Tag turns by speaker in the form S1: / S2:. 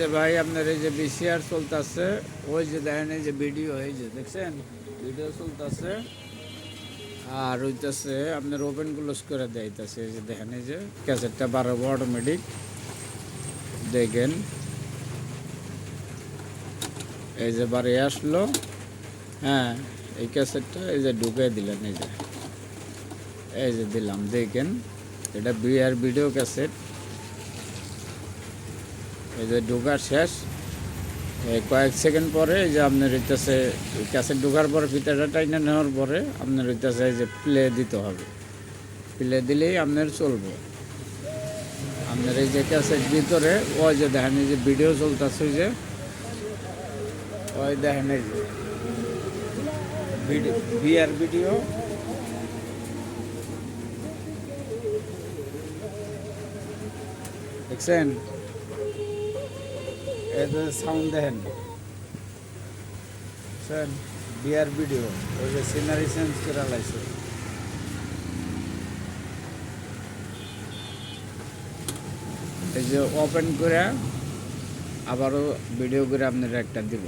S1: যে ভাই আপনার এই যে বিসিআর চলতেছে, ওই যে দেখেন এই যে ভিডিও, এই যে দেখছেন? ভিডিও চলতেছে, আর হইতেছে আপনার ওপেন ক্লোজ করে দেয়তেছে এই যে দেখেন এই যে ক্যাসেটটা বাড়াবো অটোমেটিক দেখেন। এই যে বারে আসলো হ্যাঁ এই ক্যাসেটটা এই যে ঢুকে দিলেন, এই যে। এই যে দিলাম, দেখেন। এটা বিআর ভিডিও ক্যাসেট এই যে ঢোকার শেষ। কয়েক সেকেন্ড পরে এই যে আপনার হইতেছে ক্যাসেট ঢোকার পরে ফিতাটা টাইনা নেওয়ার পরে আপনার হইতেছে এই যে প্লে দিতে হবে। প্লে দিলেই আপনার চলবে। আপনার এই যে ক্যাসেট ভিতরে, ওই যে দেখেন যে ভিডিও চলতেছে ওই যে, ওই দেখেন এই যে। Video BR video. দেখছেন? সাউন্ড দেখেন। বুঝছেন বিয়ার ভিডিও ওই যে সিনারি চেঞ্জ করে লাইছে। এই যে ওপেন করে আবারও ভিডিও করে আপনারা একটা দিব।